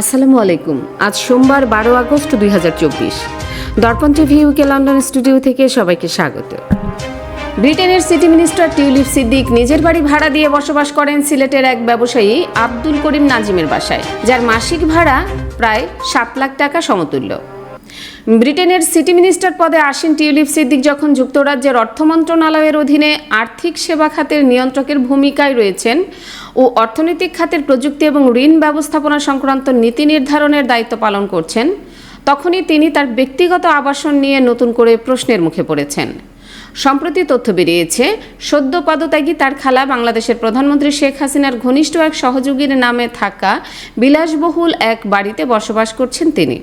আসসালামু আলাইকুম। আজ সোমবার বারো আগস্ট দুই হাজার চব্বিশ। দর্পণ টিভি ইউকে লন্ডন স্টুডিও থেকে সবাইকে স্বাগত। ব্রিটেনের সিটি মিনিস্টার টিউলিপ সিদ্দিক নিজের বাড়ি ভাড়া দিয়ে বসবাস করেন সিলেটের এক ব্যবসায়ী আব্দুল করিম নাজিমের বাসায়, যার মাসিক ভাড়া প্রায় সাত লাখ টাকা সমতুল্য। ব্রিটেনের সিটি মিনিস্টার পদে আসীন টিউলিপ সিদ্দিক যখন যুক্তরাজ্যের অর্থ মন্ত্রণালয়ের অধীনে আর্থিক সেবা খাতের নিয়ন্ত্রকের ভূমিকায় রয়েছেন ও অর্থনৈতিক খাতের প্রযুক্তি এবং ঋণ ব্যবস্থাপনা সংক্রান্ত নীতি নির্ধারণের দায়িত্ব পালন করছেন, তখনই তিনি তার ব্যক্তিগত আবাসন নিয়ে নতুন করে প্রশ্নের মুখে পড়েছেন। সম্প্রতি তথ্য বেরিয়েছে, সদ্য পদত্যাগী তার খালা বাংলাদেশের প্রধানমন্ত্রী শেখ হাসিনার ঘনিষ্ঠ এক সহযোগীর নামে থাকা বিলাসবহুল এক বাড়িতে বসবাস করছেন তিনি।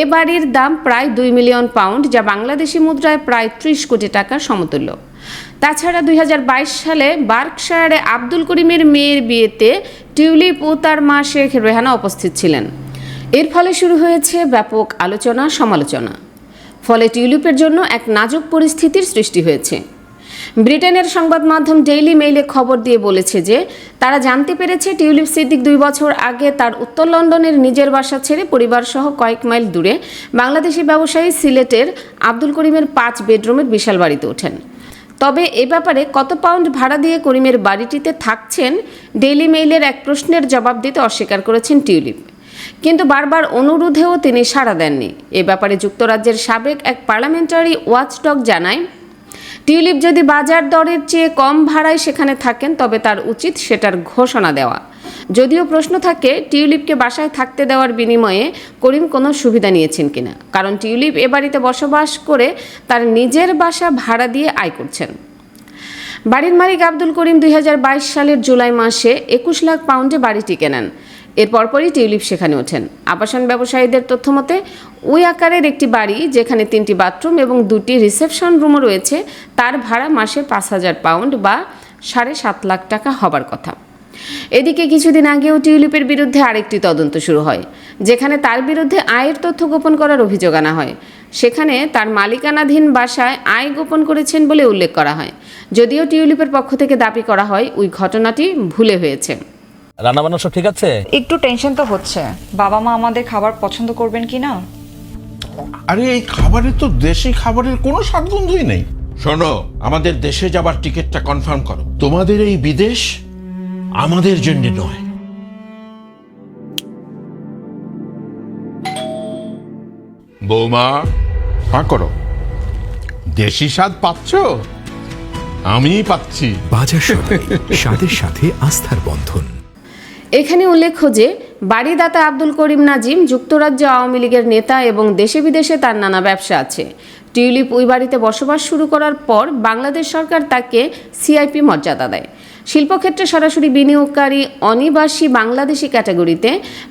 এ বাড়ির দাম প্রায় দুই মিলিয়ন পাউন্ড, যা বাংলাদেশি মুদ্রায় প্রায় ত্রিশ কোটি টাকার সমতুল্য। তাছাড়া দুই হাজার বাইশ সালে বার্কশায়ারে আব্দুল করিমের মেয়ের বিয়েতে টিউলিপ ও তার মা শেখ রেহানা উপস্থিত ছিলেন। এর ফলে শুরু হয়েছে ব্যাপক আলোচনা সমালোচনা ফলে টিউলিপের জন্য এক নাজুক পরিস্থিতির সৃষ্টি হয়েছে। ব্রিটেনের সংবাদ মাধ্যম ডেইলি মেইলে খবর দিয়ে বলেছে যে, তারা জানতে পেরেছে টিউলিপ সিদ্দিক দুই বছর আগে তার উত্তর লন্ডনের নিজের বাসা ছেড়ে পরিবারসহ কয়েক মাইল দূরে বাংলাদেশি ব্যবসায়ী সিলেটের আব্দুল করিমের পাঁচ বেডরুমের বিশাল বাড়িতে ওঠেন। তবে এ ব্যাপারে কত পাউন্ড ভাড়া দিয়ে করিমের বাড়িটিতে থাকছেন ডেইলি মেইলের এক প্রশ্নের জবাব দিতে অস্বীকার করেছেন টিউলিপ। কিন্তু বারবার অনুরোধেও তিনি সাড়া দেননি। এ ব্যাপারে যুক্তরাজ্যের সাবেক এক পার্লামেন্টারি ওয়াচডগ জানায় টিউলিপ যদি বাজার দরের চেয়ে কম ভাড়ায় সেখানে থাকেন, তবে তার উচিত সেটার ঘোষণা দেওয়া। যদিও প্রশ্ন থাকে, টিউলিপকে বাসায় থাকতে দেওয়ার বিনিময়ে করিম কোনো সুবিধা নিয়েছেন কিনা। কারণ টিউলিপ এ বাড়িতে বসবাস করে তার নিজের বাসা ভাড়া দিয়ে আয় করছেন। বাড়ির মালিক আব্দুল করিম দুই হাজার বাইশ সালের জুলাই মাসে একুশ লাখ পাউন্ডে বাড়িটি কেনেন। এর পরপরই টিউলিপ সেখানে ওঠেন। আবাসন ব্যবসায়ীদের তথ্যমতে ওই আকারের একটি বাড়ি, যেখানে তিনটি বাথরুম এবং দুটি রিসেপশন রুমও রয়েছে, তার ভাড়া মাসে পাঁচ হাজার পাউন্ড বা সাড়ে সাত লাখ টাকা হবার কথা। এদিকে কিছুদিন আগেও টিউলিপের বিরুদ্ধে আরেকটি তদন্ত শুরু হয়, যেখানে তার বিরুদ্ধে আয়ের তথ্য গোপন করার অভিযোগ আনা হয়। সেখানে তার মালিকানাধীন বাসায় আয় গোপন করেছেন বলে উল্লেখ করা হয়। যদিও টিউলিপের পক্ষ থেকে দাবি করা হয়, ওই ঘটনাটি ভুলে হয়েছে। রান্না বান্না সব ঠিক আছে? একটু টেনশন তো হচ্ছে। বাবা মা আমাদের খাবার পছন্দ করবেন কি না? আরে এই খাবারে তো দেশি খাবারের কোনো স্বাদগন্ধই নেই। শোনো আমাদের দেশে যাবার টিকিটটা কনফার্ম করো। তোমাদের এই বিদেশ আমাদের জন্য নয়। বৌমা হ্যাঁ করো। দেশি স্বাদ পাচ্ছ? আমি পাচ্ছি। বাজার সদাই স্বাদের সাথে আস্থার বন্ধন। এখানে উল্লেখ্য যে, বাড়িদাতা আব্দুল করিম নাজিম যুক্তরাজ্য আওয়ামী লীগের নেতা এবং দেশে বিদেশে তার নানা ব্যবসা আছে। টিউলিপ ওই বাড়িতে বসবাস শুরু করার পর বাংলাদেশ সরকার তাকে সিআইপি মর্যাদা দেয়। শিল্পক্ষেত্রে সরাসরি বিনিয়োগকারী অনিবাসী বাংলাদেশি ক্যাটাগরিতে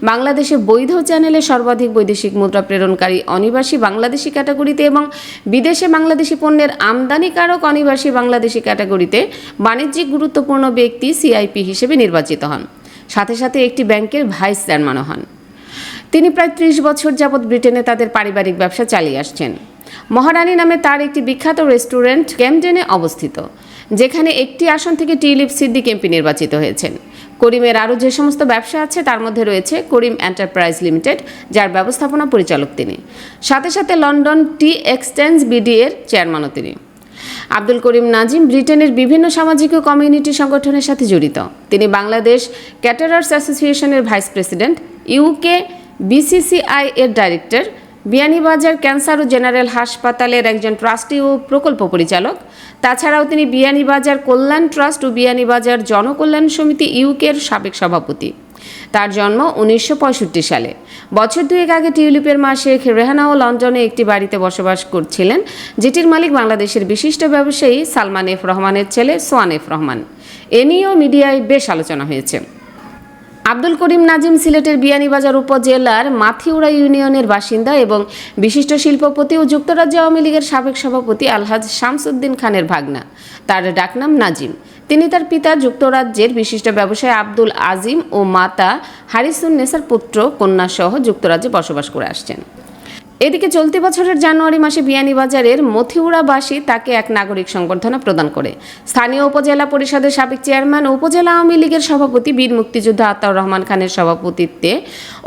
বাংলাদেশে বৈধ চ্যানেলে সর্বাধিক বৈদেশিক মুদ্রা প্রেরণকারী অনিবাসী বাংলাদেশি ক্যাটাগরিতে এবং বিদেশে বাংলাদেশি পণ্যের আমদানিকারক অনিবাসী বাংলাদেশি ক্যাটাগরিতে বাণিজ্যিক গুরুত্বপূর্ণ ব্যক্তি সিআইপি হিসেবে নির্বাচিত হন। সাথে সাথে একটি ব্যাংকের ভাইস চেয়ারম্যানও হন। তিনি প্রায় ত্রিশ বছর যাবৎ ব্রিটেনে তাদের পারিবারিক ব্যবসা চালিয়ে আসছেন। মহারানী নামে তার একটি বিখ্যাত রেস্টুরেন্ট ক্যামডেনে অবস্থিত, যেখানে একটি আসন থেকে টিউলিপ সিদ্দিক এমপি নির্বাচিত হয়েছেন। করিমের আরও যে সমস্ত ব্যবসা আছে, তার মধ্যে রয়েছে করিম এন্টারপ্রাইজ লিমিটেড, যার ব্যবস্থাপনা পরিচালক তিনি। সাথে সাথে লন্ডন টি এক্সচেঞ্জ বিডি এর চেয়ারম্যানও তিনি। আব্দুল করিম নাজিম ব্রিটেনের বিভিন্ন সামাজিক ও কমিউনিটি সংগঠনের সাথে জড়িত। তিনি বাংলাদেশ ক্যাটারার্স অ্যাসোসিয়েশনের ভাইস প্রেসিডেন্ট, ইউকে বিসিসিআই এর ডাইরেক্টর, বিয়ানীবাজার ক্যান্সার ও জেনারেল হাসপাতালের একজন ট্রাস্টি ও প্রকল্প পরিচালক। তাছাড়াও তিনি বিয়ানীবাজার কল্যাণ ট্রাস্ট ও বিয়ানীবাজার জনকল্যাণ সমিতি ইউকের সাবেক সভাপতি। তার জন্ম উনিশশো পঁয়ষট্টি সালে। বছর দুয়েক আগে টিউলিপের মা শেখ রেহানাও লন্ডনে একটি বাড়িতে বসবাস করছিলেন, যেটির মালিক বাংলাদেশের বিশিষ্ট ব্যবসায়ী সালমান এফ রহমানের ছেলে সোয়ান এফ রহমান। এ নিয়েও মিডিয়ায় বেশ আলোচনা হয়েছে। আব্দুল করিম নাজিম সিলেটের বিয়ানীবাজার উপজেলার মাথিউড়া ইউনিয়নের বাসিন্দা এবং বিশিষ্ট শিল্পপতি ও যুক্তরাজ্য আওয়ামী লীগের সাবেক সভাপতি আলহাজ শামসুদ্দিন খানের ভাগনা। তার ডাকনাম নাজিম। তিনি তার পিতা যুক্তরাজ্যের বিশিষ্ট ব্যবসায়ী আব্দুল আজিম ও মাতা হারিসুন নেসার পুত্র কন্যাসহ যুক্তরাজ্যে বসবাস করে আসছেন। এদিকে চলতি বছরের জানুয়ারি মাসে বিয়ানীবাজারের মথিউড়াবাসী তাকে এক নাগরিক সংবর্ধনা প্রদান করে। স্থানীয় উপজেলা পরিষদের সাবেক চেয়ারম্যান উপজেলা আওয়ামী লীগের সভাপতি বীর মুক্তিযোদ্ধা আতাউর রহমান খানের সভাপতিত্বে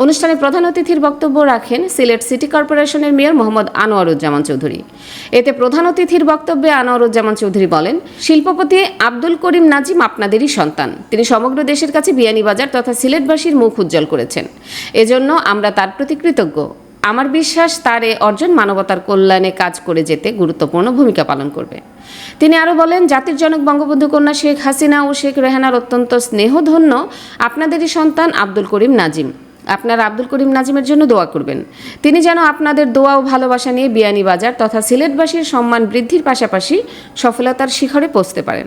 অনুষ্ঠানে প্রধান অতিথির বক্তব্য রাখেন সিলেট সিটি কর্পোরেশনের মেয়র মোহাম্মদ আনোয়ারুজ্জামান চৌধুরী। এতে প্রধান অতিথির বক্তব্যে আনোয়ারুজ্জামান চৌধুরী বলেন, শিল্পপতি আব্দুল করিম নাজিম আপনাদেরই সন্তান। তিনি সমগ্র দেশের কাছে বিয়ানীবাজার তথা সিলেটবাসীর মুখ উজ্জ্বল করেছেন। এজন্য আমরা তার প্রতি কৃতজ্ঞ। আমার বিশ্বাস তার এ অর্জন মানবতার কল্যাণে কাজ করে যেতে গুরুত্বপূর্ণ ভূমিকা পালন করবে। তিনি আরও বলেন, জাতির জনক বঙ্গবন্ধু কন্যা শেখ হাসিনা ও শেখ রেহানার অত্যন্ত স্নেহধন্য আপনাদেরই সন্তান আব্দুল করিম নাজিম। আপনারা আব্দুল করিম নাজিমের জন্য দোয়া করবেন। তিনি যেন আপনাদের দোয়া ও ভালোবাসা নিয়ে বিয়ানীবাজার তথা সিলেটবাসীর সম্মান বৃদ্ধির পাশাপাশি সফলতার শিখরে পৌঁছতে পারেন।